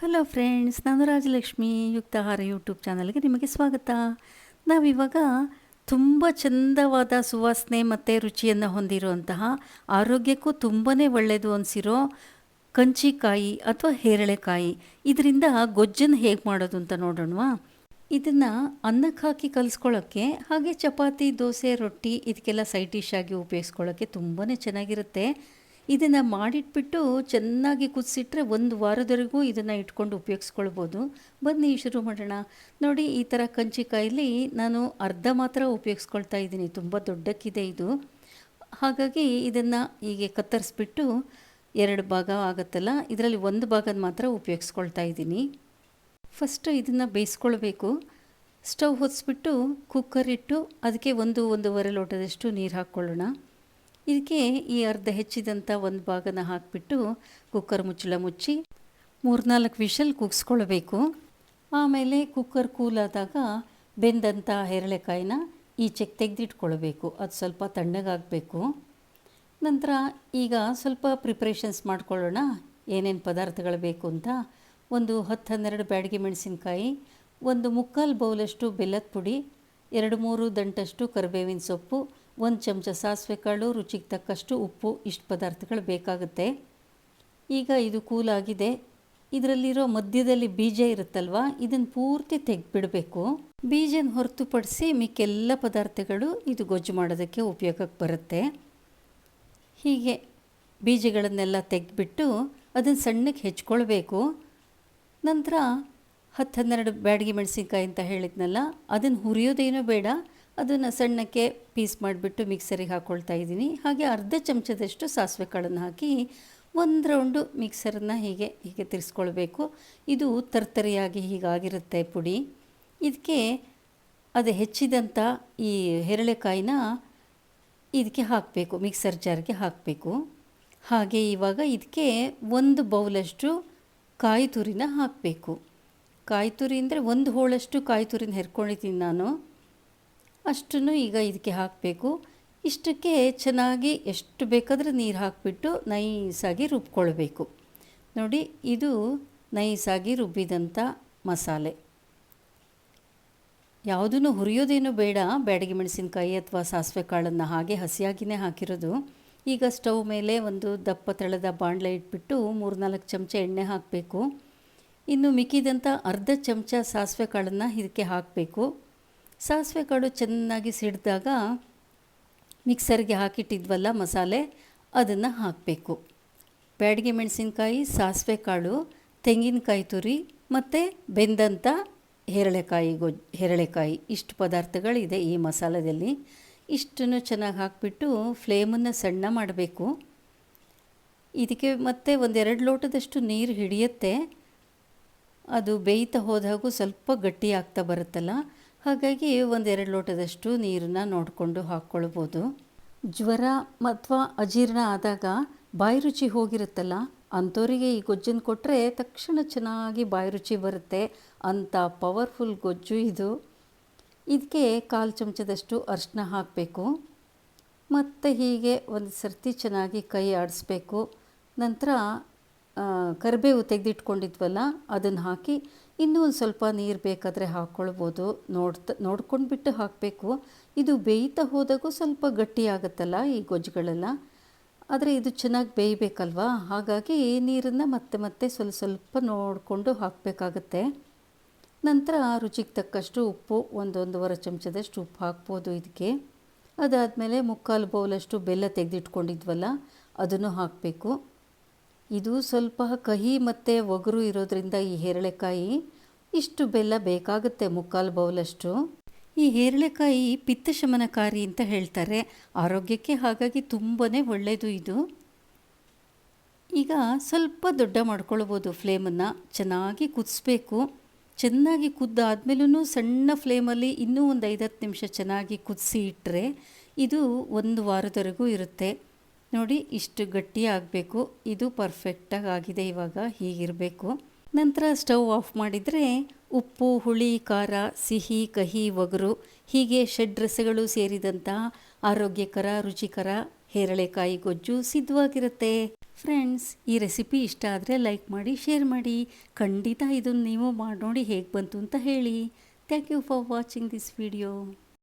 Hello friends ನಾನು Rajalakshmi, ಯುಕ್ತಾಹಾರ YouTube ಚಾನಲ್ಗೆ ನಿಮಗೆ ಸ್ವಾಗತ. ನಾವಿವಾಗ ತುಂಬ ಚಂದವಾದ ಸುವಾಸನೆ ಮತ್ತು ರುಚಿಯನ್ನು ಹೊಂದಿರುವಂತಹ ಆರೋಗ್ಯಕ್ಕೂ ತುಂಬಾ ಒಳ್ಳೆಯದು ಅನಿಸಿರೋ ಕಂಚಿಕಾಯಿ ಅಥವಾ ಹೇರಳೆಕಾಯಿ. ಇದರಿಂದ ಗೊಜ್ಜನ್ನು ಹೇಗೆ ಮಾಡೋದು ಅಂತ ನೋಡೋಣವಾ? ಇದನ್ನು ಅನ್ನಕ್ಕೆ ಹಾಕಿ ಕಲಿಸ್ಕೊಳ್ಳೋಕ್ಕೆ ಹಾಗೆ ಚಪಾತಿ, ದೋಸೆ, ರೊಟ್ಟಿ, ಇದಕ್ಕೆಲ್ಲ ಸೈಡ್ ಡಿಶ್ ಆಗಿ ಉಪಯೋಗಿಸ್ಕೊಳ್ಳೋಕ್ಕೆ ತುಂಬಾ ಚೆನ್ನಾಗಿರುತ್ತೆ. ಇದನ್ನು ಮಾಡಿಟ್ಬಿಟ್ಟು ಚೆನ್ನಾಗಿ ಕುದಿಸಿಟ್ರೆ ಒಂದು ವಾರದವರೆಗೂ ಇದನ್ನು ಇಟ್ಕೊಂಡು ಉಪಯೋಗಿಸ್ಕೊಳ್ಬೋದು. ಬನ್ನಿ ಶುರು ಮಾಡೋಣ. ನೋಡಿ, ಈ ಥರ ಕಂಚಿಕಾಯಲ್ಲಿ ನಾನು ಅರ್ಧ ಮಾತ್ರ ಉಪಯೋಗಿಸ್ಕೊಳ್ತಾ ಇದ್ದೀನಿ. ತುಂಬ ದೊಡ್ಡಕ್ಕಿದೆ ಇದು. ಹಾಗಾಗಿ ಇದನ್ನು ಹೀಗೆ ಕತ್ತರಿಸ್ಬಿಟ್ಟು ಎರಡು ಭಾಗ ಆಗುತ್ತಲ್ಲ, ಇದರಲ್ಲಿ ಒಂದು ಭಾಗದ ಮಾತ್ರ ಉಪಯೋಗಿಸ್ಕೊಳ್ತಾ ಇದ್ದೀನಿ. ಫಸ್ಟು ಇದನ್ನು ಬೇಯಿಸ್ಕೊಳ್ಬೇಕು. ಸ್ಟವ್ ಹೊದಿಸ್ಬಿಟ್ಟು ಕುಕ್ಕರ್ ಇಟ್ಟು ಅದಕ್ಕೆ ಒಂದು ಒಂದೂವರೆ ಲೋಟದಷ್ಟು ನೀರು ಹಾಕ್ಕೊಳ್ಳೋಣ. ಇದಕ್ಕೆ ಈ ಅರ್ಧ ಹೆಚ್ಚಿದಂಥ ಒಂದು ಭಾಗನ ಹಾಕಿಬಿಟ್ಟು ಕುಕ್ಕರ್ ಮುಚ್ಚಳ ಮುಚ್ಚಿ ಮೂರ್ನಾಲ್ಕು ವಿಷಲ್ ಕುಗ್ಸ್ಕೊಳ್ಬೇಕು. ಆಮೇಲೆ ಕುಕ್ಕರ್ ಕೂಲಾದಾಗ ಬೆಂದಂಥ ಹೆರಳೆಕಾಯಿನ ಈಚೆಗೆ ತೆಗೆದಿಟ್ಕೊಳ್ಬೇಕು. ಅದು ಸ್ವಲ್ಪ ತಣ್ಣಗಾಗಬೇಕು. ನಂತರ ಈಗ ಸ್ವಲ್ಪ ಪ್ರಿಪ್ರೇಷನ್ಸ್ ಮಾಡ್ಕೊಳ್ಳೋಣ. ಏನೇನು ಪದಾರ್ಥಗಳು ಬೇಕು ಅಂತ. ಒಂದು ಹತ್ತು ಹನ್ನೆರಡು ಬ್ಯಾಡಿಗೆ ಮೆಣಸಿನಕಾಯಿ, ಒಂದು ಮುಕ್ಕಾಲು ಬೌಲಷ್ಟು ಬೆಲ್ಲದ ಪುಡಿ, ಎರಡು ಮೂರು ದಂಟಷ್ಟು ಕರಿಬೇವಿನ ಸೊಪ್ಪು ಒಂದು ಚಮಚ ಸಾಸಿವೆ ಕಾಳು, ರುಚಿಗೆ ತಕ್ಕಷ್ಟು ಉಪ್ಪು, ಇಷ್ಟು ಪದಾರ್ಥಗಳು ಬೇಕಾಗುತ್ತೆ. ಈಗ ಇದು ಕೂಲಾಗಿದೆ ಇದರಲ್ಲಿರೋ ಮಧ್ಯದಲ್ಲಿ ಬೀಜ ಇರುತ್ತಲ್ವ ಇದನ್ನು ಪೂರ್ತಿ ತೆಗೆದ್ಬಿಡಬೇಕು. ಬೀಜನ ಹೊರತುಪಡಿಸಿ ಮಿಕ್ಕೆಲ್ಲ ಪದಾರ್ಥಗಳು ಇದು ಗೊಜ್ಜು ಮಾಡೋದಕ್ಕೆ ಉಪಯೋಗಕ್ಕೆ ಬರುತ್ತೆ. ಹೀಗೆ ಬೀಜಗಳನ್ನೆಲ್ಲ ತೆಗೆದ್ಬಿಟ್ಟು ಅದನ್ನು ಸಣ್ಣಕ್ಕೆ ಹೆಚ್ಕೊಳ್ಬೇಕು. ನಂತರ ಹತ್ತು ಹನ್ನೆರಡು ಬ್ಯಾಡಗಿ ಮೆಣಸಿನ್ಕಾಯಿ ಅಂತ ಹೇಳಿದ್ನಲ್ಲ ಅದನ್ನು ಹುರಿಯೋದೇನೂ ಬೇಡ. ಅದನ್ನು ಸಣ್ಣಕ್ಕೆ ಪೀಸ್ ಮಾಡಿಬಿಟ್ಟು ಮಿಕ್ಸರಿಗೆ ಹಾಕ್ಕೊಳ್ತಾ ಇದ್ದೀನಿ. ಹಾಗೆ ಅರ್ಧ ಚಮಚದಷ್ಟು ಸಾಸಿವೆ ಕಾಳನ್ನು ಹಾಕಿ ಒಂದು ರೌಂಡು ಮಿಕ್ಸರನ್ನು ಹೀಗೆ ಹೀಗೆ ತಿರ್ಸ್ಕೊಳ್ಬೇಕು. ಇದು ತರ್ತರಿಯಾಗಿ ಹೀಗಾಗಿರುತ್ತೆ ಪುಡಿ. ಇದಕ್ಕೆ ಅದು ಹೆಚ್ಚಿದಂಥ ಈ ಹೆರಳೆಕಾಯಿನ ಇದಕ್ಕೆ ಹಾಕಬೇಕು ಮಿಕ್ಸರ್ ಜಾರ್ಗೆ ಹಾಕಬೇಕು. ಹಾಗೆ ಇವಾಗ ಇದಕ್ಕೆ ಒಂದು ಬೌಲಷ್ಟು ಕಾಯಿ ತುರಿನ ಹಾಕಬೇಕು. ಕಾಯಿ ತುರಿ ಅಂದರೆ ಒಂದು ಹೋಳಷ್ಟು ಕಾಯಿ ತುರಿನ ಹೆರ್ಕೊಂಡಿದ್ದೀನಿ ನಾನು. ಅಷ್ಟನ್ನು ಈಗ ಇದಕ್ಕೆ ಹಾಕಬೇಕು. ಇಷ್ಟಕ್ಕೆ ಚೆನ್ನಾಗಿ ಎಷ್ಟು ಬೇಕಾದರೂ ನೀರು ಹಾಕಿಬಿಟ್ಟು ನೈಸಾಗಿ ರುಬ್ಕೊಳ್ಬೇಕು. ನೋಡಿ, ಇದು ನೈಸಾಗಿ ರುಬ್ಬಿದಂಥ ಮಸಾಲೆ. ಯಾವುದೂ ಹುರಿಯೋದೇನು ಬೇಡ. ಬ್ಯಾಡಗಿ ಮೆಣಸಿನಕಾಯಿ ಅಥವಾ ಸಾಸಿವೆ ಕಾಳನ್ನು ಹಾಗೆ ಹಸಿಯಾಗಿಯೇ ಹಾಕಿರೋದು. ಈಗ ಸ್ಟವ್ ಮೇಲೆ ಒಂದು ದಪ್ಪ ತಳದ ಬಾಣಲೆ ಇಟ್ಬಿಟ್ಟು ಮೂರ್ನಾಲ್ಕು ಚಮಚ ಎಣ್ಣೆ ಹಾಕಬೇಕು. ಇನ್ನು ಮಿಕ್ಕಿದಂಥ ಅರ್ಧ ಚಮಚ ಸಾಸಿವೆ ಕಾಳನ್ನು ಇದಕ್ಕೆ ಹಾಕಬೇಕು. ಸಾಸಿವೆ ಕಾಳು ಚೆನ್ನಾಗಿ ಸಿಡಿದಾಗ ಮಿಕ್ಸರ್ಗೆ ಹಾಕಿಟ್ಟಿದ್ವಲ್ಲ ಮಸಾಲೆ, ಅದನ್ನು ಹಾಕಬೇಕು. ಬ್ಯಾಡಿಗೆ ಮೆಣಸಿನ್ಕಾಯಿ ಸಾಸಿವೆ ಕಾಳು ತೆಂಗಿನಕಾಯಿ ತುರಿ ಮತ್ತು ಬೆಂದಂಥ ಹೇರಳೆಕಾಯಿ ಗೊಜ್ ಹೇರಳೆಕಾಯಿ. ಇಷ್ಟು ಪದಾರ್ಥಗಳಿದೆ ಈ ಮಸಾಲದಲ್ಲಿ. ಇಷ್ಟನ್ನು ಚೆನ್ನಾಗಿ ಹಾಕಿಬಿಟ್ಟು ಫ್ಲೇಮನ್ನು ಸಣ್ಣ ಮಾಡಬೇಕು. ಇದಕ್ಕೆ ಮತ್ತೆ ಒಂದೆರಡು ಲೋಟದಷ್ಟು ನೀರು ಹಿಡಿಯುತ್ತೆ. ಅದು ಬೇಯ್ತಾ ಹೋದಾಗೂ ಸ್ವಲ್ಪ ಗಟ್ಟಿ ಆಗ್ತಾ ಬರುತ್ತಲ್ಲ ಹಾಗಾಗಿ ಒಂದೆರಡು ಲೋಟದಷ್ಟು ನೀರನ್ನು ನೋಡಿಕೊಂಡು ಹಾಕ್ಕೊಳ್ಬೋದು. ಜ್ವರ ಅಥವಾ ಅಜೀರ್ಣ ಆದಾಗ ಬಾಯಿ ರುಚಿ ಹೋಗಿರುತ್ತಲ್ಲ ಅಂಥವರಿಗೆ ಈ ಗೊಜ್ಜನ್ನು ಕೊಟ್ಟರೆ ತಕ್ಷಣ ಚೆನ್ನಾಗಿ ಬಾಯಿ ರುಚಿ ಬರುತ್ತೆ. ಅಂಥ ಪವರ್ಫುಲ್ ಗೊಜ್ಜು ಇದು. ಇದಕ್ಕೆ ಕಾಲು ಚಮಚದಷ್ಟು ಅರಿಶಿನ ಹಾಕಬೇಕು. ಮತ್ತು ಹೀಗೆ ಒಂದು ಸರ್ತಿ ಚೆನ್ನಾಗಿ ಕೈ ಆಡಿಸ್ಬೇಕು. ನಂತರ ಕರಿಬೇವು ತೆಗೆದಿಟ್ಕೊಂಡಿದ್ವಲ್ಲ, ಅದನ್ನು ಹಾಕಿ ಇನ್ನೂ ಒಂದು ಸ್ವಲ್ಪ ನೀರು ಬೇಕಾದರೆ ಹಾಕ್ಕೊಳ್ಬೋದು ನೋಡ್ತಾ, ನೋಡ್ಕೊಂಡ್ಬಿಟ್ಟು ಹಾಕಬೇಕು. ಇದು ಬೇಯ್ತಾ ಹೋದಾಗೂ ಸ್ವಲ್ಪ ಗಟ್ಟಿಯಾಗುತ್ತಲ್ಲ ಈ ಗೊಜ್ಜುಗಳೆಲ್ಲ? ಆದರೆ ಇದು ಚೆನ್ನಾಗಿ ಬೇಯಬೇಕಲ್ವಾ? ಹಾಗಾಗಿ ನೀರನ್ನು ಮತ್ತೆ ಮತ್ತೆ ಸ್ವಲ್ಪ ಸ್ವಲ್ಪ ನೋಡಿಕೊಂಡು ಹಾಕಬೇಕಾಗತ್ತೆ. ನಂತರ ರುಚಿಗೆ ತಕ್ಕಷ್ಟು ಉಪ್ಪು, ಒಂದೊಂದೂವರೆ ಚಮಚದಷ್ಟು ಉಪ್ಪು ಹಾಕ್ಬೋದು ಇದಕ್ಕೆ ಅದಾದಮೇಲೆ ಮುಕ್ಕಾಲು ಬೌಲಷ್ಟು ಬೆಲ್ಲ ತೆಗೆದಿಟ್ಕೊಂಡಿದ್ವಲ್ಲ, ಅದನ್ನು ಹಾಕಬೇಕು. ಇದು ಸ್ವಲ್ಪ ಕಹಿ ಮತ್ತು ಒಗರು ಇರೋದ್ರಿಂದ ಈ ಹೇರಳೆಕಾಯಿ ಇಷ್ಟು ಬೆಲ್ಲ ಬೇಕಾಗುತ್ತೆ ಮುಕ್ಕಾಲು ಬೌಲಷ್ಟು. ಈ ಹೇರಳೆಕಾಯಿ ಪಿತ್ತಶಮನಕಾರಿ ಅಂತ ಹೇಳ್ತಾರೆ. ಆರೋಗ್ಯಕ್ಕೆ ಹಾಗಾಗಿ ತುಂಬಾ ಒಳ್ಳೆಯದು ಇದು. ಈಗ ಸ್ವಲ್ಪ ದೊಡ್ಡ ಮಾಡ್ಕೊಳ್ಬೋದು ಫ್ಲೇಮನ್ನು. ಚೆನ್ನಾಗಿ ಕುದಿಸ್ಬೇಕು. ಚೆನ್ನಾಗಿ ಕುದ್ದಾದ್ಮೇಲೂ ಸಣ್ಣ ಫ್ಲೇಮಲ್ಲಿ ಇನ್ನೂ ಒಂದು ಐದತ್ತು ನಿಮಿಷ ಚೆನ್ನಾಗಿ ಕುದಿಸಿ ಇಟ್ಟರೆ ಇದು ಒಂದು ವಾರದವರೆಗೂ ಇರುತ್ತೆ. ನೋಡಿ, ಇಷ್ಟು ಗಟ್ಟಿ ಆಗಬೇಕು ಇದು ಪರ್ಫೆಕ್ಟಾಗಿ ಆಗಿದೆ ಇವಾಗ ಹೀಗಿರಬೇಕು. ನಂತರ ಸ್ಟವ್ ಆಫ್ ಮಾಡಿದರೆ ಉಪ್ಪು, ಹುಳಿ, ಖಾರ, ಸಿಹಿ, ಕಹಿ, ಒಗರು, ಹೀಗೆ ಷಡ್ರಸಗಳು ಸೇರಿದಂತಹ ಆರೋಗ್ಯಕರ, ರುಚಿಕರ ಹೇರಳೆಕಾಯಿ ಗೊಜ್ಜು ಸಿದ್ಧವಾಗಿರುತ್ತೆ. ಫ್ರೆಂಡ್ಸ್, ಈ ರೆಸಿಪಿ ಇಷ್ಟ ಆದರೆ ಲೈಕ್ ಮಾಡಿ, ಶೇರ್ ಮಾಡಿ. ಖಂಡಿತ ಇದನ್ನು ನೀವು ಮಾಡಿ ನೋಡಿ ಹೇಗೆ ಬಂತು ಅಂತ ಹೇಳಿ. Thank you for watching this video.